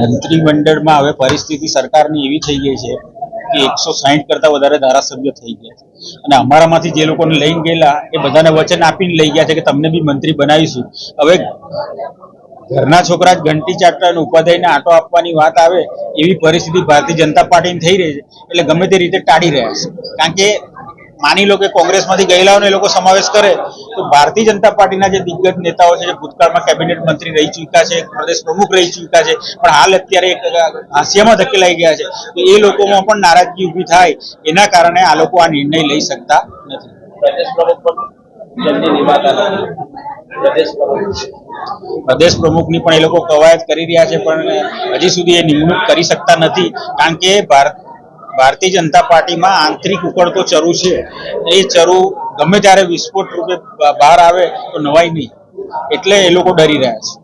મંત્રીમંડળમાં હવે પરિસ્થિતિ સરકારની એવી થઈ ગઈ છે કે એકસો સાહીઠ કરતા વધારે ધારાસભ્યો થઈ ગયા છે. અને અમારામાંથી જે લોકોને લઈને ગયેલા, એ બધાને વચન આપીને લઈ ગયા છે કે તમને બી મંત્રી બનાવીશું. હવે ઘરના છોકરા જ ઘંટી ચાટતા અને ઉપાધ્યાયને આટો આપવાની વાત આવે, એવી પરિસ્થિતિ ભારતીય જનતા પાર્ટીની થઈ રહી છે. એટલે ગમે તે રીતે ટાળી રહ્યા છે. કારણ કે માની લો કે કોંગ્રેસમાંથી ગયેલાઓને એ લોકો સમાવેશ કરે તો ભારતીય જનતા પાર્ટીના જે દિગ્ગજ નેતાઓ છે જે ભૂતકાળમાં કેબિનેટ મંત્રી રહી ચૂક્યા છે પ્રદેશ પ્રમુખ રહી ચૂક્યા છે પણ હાલ અત્યારે એક હાસ્યમાં ધકેલાઈ ગયા છે તો એ લોકોમાં પણ નારાજગી ઊભી થાય એના કારણે આ લોકો આ નિર્ણય લઈ શકતા નથી. પ્રમુખ પ્રદેશ પ્રમુખની પણ એ લોકો કવાયત કરી રહ્યા છે પણ હજી સુધી એ નિમણૂક કરી શકતા નથી કારણ કે ભારત ભારતીય જનતા પાર્ટીમાં આંતરિક ઉકળતો ચરુ છે. એ ચરુ ગમે ત્યારે વિસ્ફોટ રૂપે બહાર આવે તો નવાય નહીં. એટલે એ લોકો ડરી રહ્યા છે.